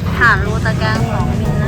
ดค่นรูตะแกรงของมินนะ